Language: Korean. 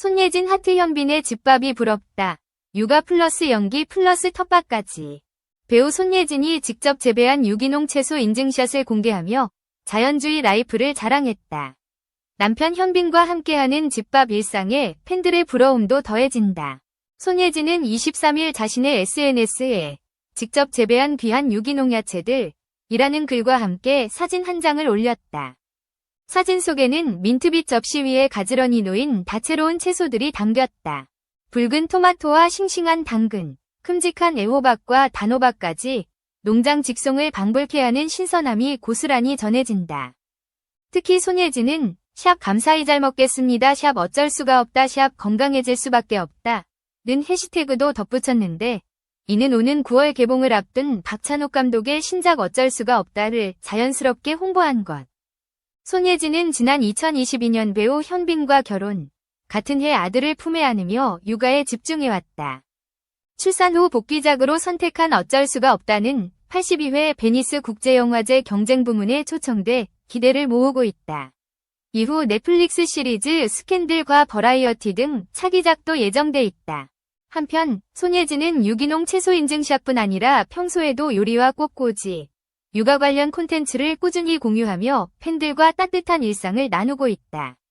손예진 하트 현빈의 집밥이 부럽다. 육아 플러스 연기 플러스 텃밭까지. 배우 손예진이 직접 재배한 유기농 채소 인증샷을 공개하며 자연주의 라이프를 자랑했다. 남편 현빈과 함께하는 집밥 일상에 팬들의 부러움도 더해진다. 손예진은 23일 자신의 SNS에 직접 재배한 귀한 유기농 야채들 이라는 글과 함께 사진 한 장을 올렸다. 사진 속에는 민트빛 접시 위에 가지런히 놓인 다채로운 채소들이 담겼다. 붉은 토마토와 싱싱한 당근, 큼직한 애호박과 단호박까지 농장 직송을 방불케 하는 신선함이 고스란히 전해진다. 특히 손예진은 샵 감사히 잘 먹겠습니다. 샵 어쩔 수가 없다. 샵 건강해질 수밖에 없다. 는 해시태그도 덧붙였는데 이는 오는 9월 개봉을 앞둔 박찬욱 감독의 신작 어쩔 수가 없다를 자연스럽게 홍보한 것. 손예진은 지난 2022년 배우 현빈과 결혼, 같은 해 아들을 품에 안으며 육아에 집중해왔다. 출산 후 복귀작으로 선택한 어쩔 수가 없다는 82회 베니스 국제영화제 경쟁 부문에 초청돼 기대를 모으고 있다. 이후 넷플릭스 시리즈 스캔들과 버라이어티 등 차기작도 예정돼 있다. 한편 손예진은 유기농 채소 인증샷뿐 아니라 평소에도 요리와 꽃꽂이, 육아 관련 콘텐츠를 꾸준히 공유하며 팬들과 따뜻한 일상을 나누고 있다.